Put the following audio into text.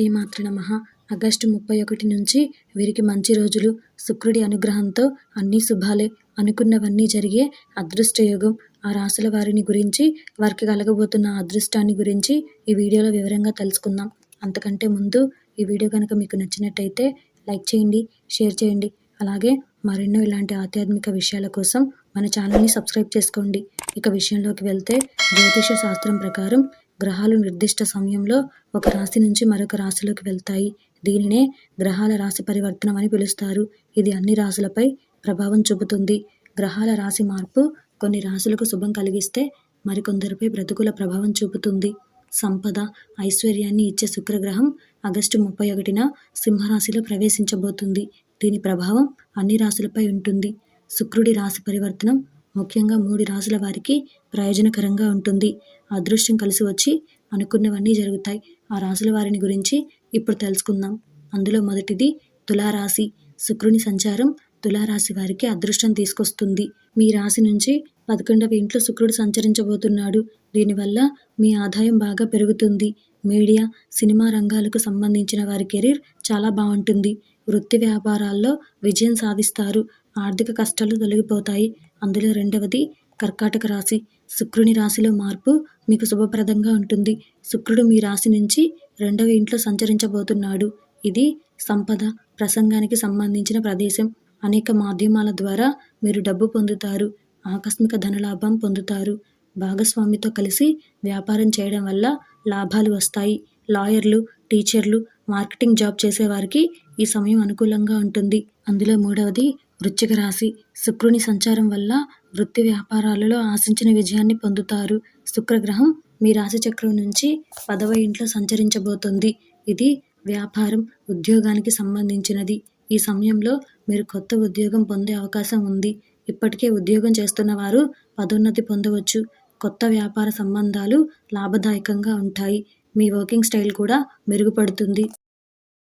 శ్రీమాతృ నమ. ఆగస్టు ముప్పై ఒకటి నుంచి వీరికి మంచి రోజులు. శుక్రుడి అనుగ్రహంతో అన్ని శుభాలే. అనుకున్నవన్నీ జరిగే అదృష్టయోగం. ఆ రాసుల వారిని గురించి వారికి కలగబోతున్న అదృష్టాన్ని గురించి ఈ వీడియోలో వివరంగా తెలుసుకుందాం. అంతకంటే ముందు ఈ వీడియో కనుక మీకు నచ్చినట్టయితే లైక్ చేయండి షేర్ చేయండి. అలాగే మరెన్నో ఇలాంటి ఆధ్యాత్మిక విషయాల కోసం మన ఛానల్ని సబ్స్క్రైబ్ చేసుకోండి. ఇక విషయంలోకి వెళ్తే జ్యోతిష శాస్త్రం ప్రకారం గ్రహాలు నిర్దిష్ట సమయంలో ఒక రాశి నుంచి మరొక రాశిలోకి వెళ్తాయి. దీనినే గ్రహాల రాశి పరివర్తనం అని పిలుస్తారు. ఇది అన్ని రాశులపై ప్రభావం చూపుతుంది. గ్రహాల రాశి మార్పు కొన్ని రాశులకు శుభం కలిగిస్తే మరికొందరిపై ప్రతికూల ప్రభావం చూపుతుంది. సంపద ఐశ్వర్యాన్ని ఇచ్చే శుక్రగ్రహం ఆగస్టు ముప్పై ఒకటిన సింహరాశిలో ప్రవేశించబోతుంది. దీని ప్రభావం అన్ని రాశులపై ఉంటుంది. శుక్రుడి రాశి పరివర్తనం ముఖ్యంగా మూడు రాశుల వారికి ప్రయోజనకరంగా ఉంటుంది. అదృష్టం కలిసి వచ్చి అనుకున్నవన్నీ జరుగుతాయి. ఆ రాసుల వారిని గురించి ఇప్పుడు తెలుసుకుందాం. అందులో మొదటిది తులారాశి. శుక్రుని సంచారం తులారాశి వారికి అదృష్టం తీసుకొస్తుంది. మీ రాశి నుంచి పదకొండవ ఇంట్లో శుక్రుడు సంచరించబోతున్నాడు. దీనివల్ల మీ ఆదాయం బాగా పెరుగుతుంది. మీడియా సినిమా రంగాలకు సంబంధించిన వారి కెరీర్ చాలా బాగుంటుంది. వృత్తి వ్యాపారాల్లో విజయం సాధిస్తారు. ఆర్థిక కష్టాలు తొలగిపోతాయి. అందులో రెండవది కర్కాటక రాశి. శుక్రుని రాశిలో మార్పు మీకు శుభప్రదంగా ఉంటుంది. శుక్రుడు మీ రాశి నుంచి రెండవ ఇంట్లో సంచరించబోతున్నాడు. ఇది సంపద ప్రసంగానికి సంబంధించిన ప్రదేశం. అనేక మాధ్యమాల ద్వారా మీరు డబ్బు పొందుతారు. ఆకస్మిక ధనలాభం పొందుతారు. భాగస్వామితో కలిసి వ్యాపారం చేయడం వల్ల లాభాలు వస్తాయి. లాయర్లు టీచర్లు మార్కెటింగ్ జాబ్ చేసేవారికి ఈ సమయం అనుకూలంగా ఉంటుంది. అందులో మూడవది వృశ్చిక రాశి శుక్రుని సంచారం వల్ల వృత్తి వ్యాపారాలలో ఆశించిన విజయాన్ని పొందుతారు. శుక్రగ్రహం మీ రాశి చక్రం నుంచి పదవ ఇంట్లో సంచరించబోతుంది. ఇది వ్యాపారం ఉద్యోగానికి సంబంధించినది. ఈ సమయంలో మీరు కొత్త ఉద్యోగం పొందే అవకాశం ఉంది. ఇప్పటికే ఉద్యోగం చేస్తున్న వారు పదోన్నతి పొందవచ్చు. కొత్త వ్యాపార సంబంధాలు లాభదాయకంగా ఉంటాయి. మీ వర్కింగ్ స్టైల్ కూడా మెరుగుపడుతుంది.